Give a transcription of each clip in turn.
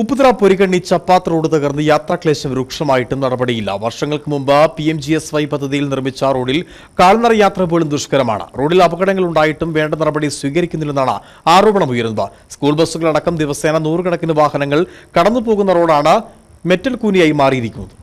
ഉപ്പുതറ പൊരിക്കണ്ണി ചപ്പാത്ത് road തകർന്ന് യാത്രാക്ലേശം രൂക്ഷമായിട്ടും നടപടിയില്ല. വർഷങ്ങൾക്ക് മുമ്പ് P M G S Y പദ്ധതിയിൽ നിർമ്മിച്ച റോഡിൽ കാൽനട യാത്ര പോലും ദുഷ്കരമാണ്. റോഡിൽ അപകടങ്ങൾ ഉണ്ടായിട്ടും വേണ്ട നടപടി സ്വീകരിക്കുന്നില്ലെന്നാണ് ആരോപണം ഉയരുന്നത്. സ്കൂൾ ബസ്സുകളടക്കം ദിവസേന നൂറുകണക്കിന് വാഹനങ്ങൾ കടന്നുപോകുന്ന റോഡാണ് മെറ്റൽ കൂനിയായി മാറിയിരിക്കുന്നത്.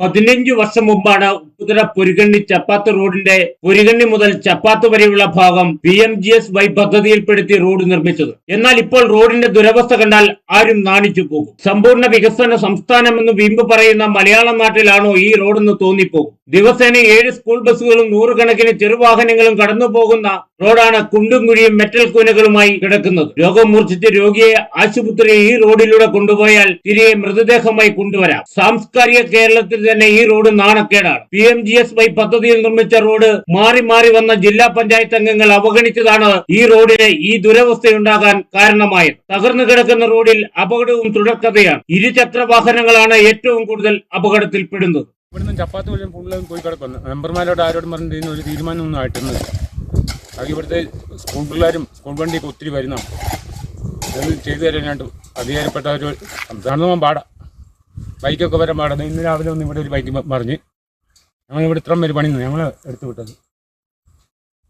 പതിനഞ്ചു വർഷം മുമ്പാണ് ഉപ്പുതറ പൊരികണ്ണി ചപ്പാത്ത് റോഡിന്റെ പൊരികണ്ണി മുതൽ ചപ്പാത്ത് വരെയുള്ള ഭാഗം P M G S Y പദ്ധതിയിൽപ്പെടുത്തി road നിർമ്മിച്ചത്. എന്നാൽ ഇപ്പോൾ റോഡിന്റെ ദുരവസ്ഥ കണ്ടാൽ ആരും നാണിച്ചു പോകും. സമ്പൂർണ വികസന സംസ്ഥാനമെന്ന് വീമ്പ് പറയുന്ന മലയാള നാട്ടിലാണോ ഈ റോഡെന്ന് തോന്നിപ്പോകും. ദിവസേന ഏഴ് സ്കൂൾ ബസ്സുകളും നൂറുകണക്കിന് ചെറുവാഹനങ്ങളും കടന്നു പോകുന്ന റോഡാണ് കുണ്ടും കുഴിയും മെറ്റൽ കൂനകളുമായി കിടക്കുന്നത്. രോഗം മൂർച്ഛിച്ച് രോഗിയെ ആശുപത്രി ഈ റോഡിലൂടെ കൊണ്ടുപോയാൽ തിരികെ മൃതദേഹമായി കൊണ്ടുവരാം. സാംസ്കാരിക കേരളത്തിൽ തന്നെ ഈ റോഡ് നാണക്കേടാണ്. P M G S Y പദ്ധതിയിൽ നിർമ്മിച്ച റോഡ് മാറി മാറി വന്ന ജില്ലാ പഞ്ചായത്ത് അംഗങ്ങൾ അവഗണിച്ചതാണ് ഈ റോഡിലെ ഈ ദുരവസ്ഥയുണ്ടാകാൻ കാരണമായത്. തകർന്നു കിടക്കുന്ന റോഡിൽ അപകടവും തുടർക്കഥയാണ്. ഇരുചക്ര വാഹനങ്ങളാണ് ഏറ്റവും കൂടുതൽ അപകടത്തിൽപ്പെടുന്നത്. ഇവിടുന്ന് ചപ്പാത്തി വല്ലതും ഫുള്ളും പോയി കിടക്കുന്നു. മെമ്പർമാരോട് ആരോടും പറഞ്ഞിട്ട് ഒരു തീരുമാനമൊന്നും ആയിട്ടൊന്നും ബാക്കി ഇവിടുത്തെ സ്കൂൾ പിള്ളേരും സ്കൂൾ വണ്ടിയൊക്കെ ഒത്തിരി വരുന്ന ചെയ്തു തരാനായിട്ട് അധികാരപ്പെട്ടവർ സംസ്ഥാനം പാടാം. ബൈക്കൊക്കെ വരാൻ പാടാ. ഇന്ന് രാവിലെ ഒന്ന് ഇവിടെ ഒരു ബൈക്ക് മറിഞ്ഞ് ഞങ്ങൾ ഇവിടെ ഇത്രയും പേര് പണിയുന്നു. ഞങ്ങൾ എടുത്തു വിട്ടത്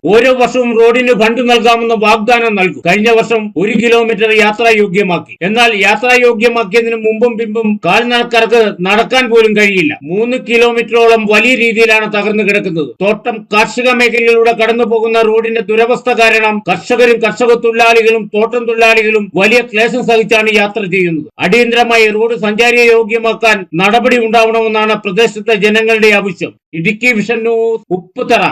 ഓരോ വർഷവും റോഡിന് ഫണ്ട് നൽകാമെന്ന വാഗ്ദാനം നൽകും. കഴിഞ്ഞ വർഷം ഒരു കിലോമീറ്റർ യാത്രായോഗ്യമാക്കി. എന്നാൽ യാത്രായോഗ്യമാക്കിയതിനു മുമ്പും പിമ്പും കാൽനടക്കാർക്ക് നടക്കാൻ പോലും കഴിയില്ല. മൂന്ന് കിലോമീറ്ററോളം വലിയ രീതിയിലാണ് തകർന്നു കിടക്കുന്നത്. തോട്ടം കാർഷിക മേഖലയിലൂടെ കടന്നു പോകുന്ന റോഡിന്റെ ദുരവസ്ഥ കാരണം കർഷകരും കർഷക തൊഴിലാളികളും തോട്ടം തൊഴിലാളികളും വലിയ ക്ലേശം സഹിച്ചാണ് യാത്ര ചെയ്യുന്നത്. അടിയന്തരമായി റോഡ് സഞ്ചാര യോഗ്യമാക്കാൻ നടപടി ഉണ്ടാവണമെന്നാണ് പ്രദേശത്തെ ജനങ്ങളുടെ ആവശ്യം. Idukki vision news Upputhara.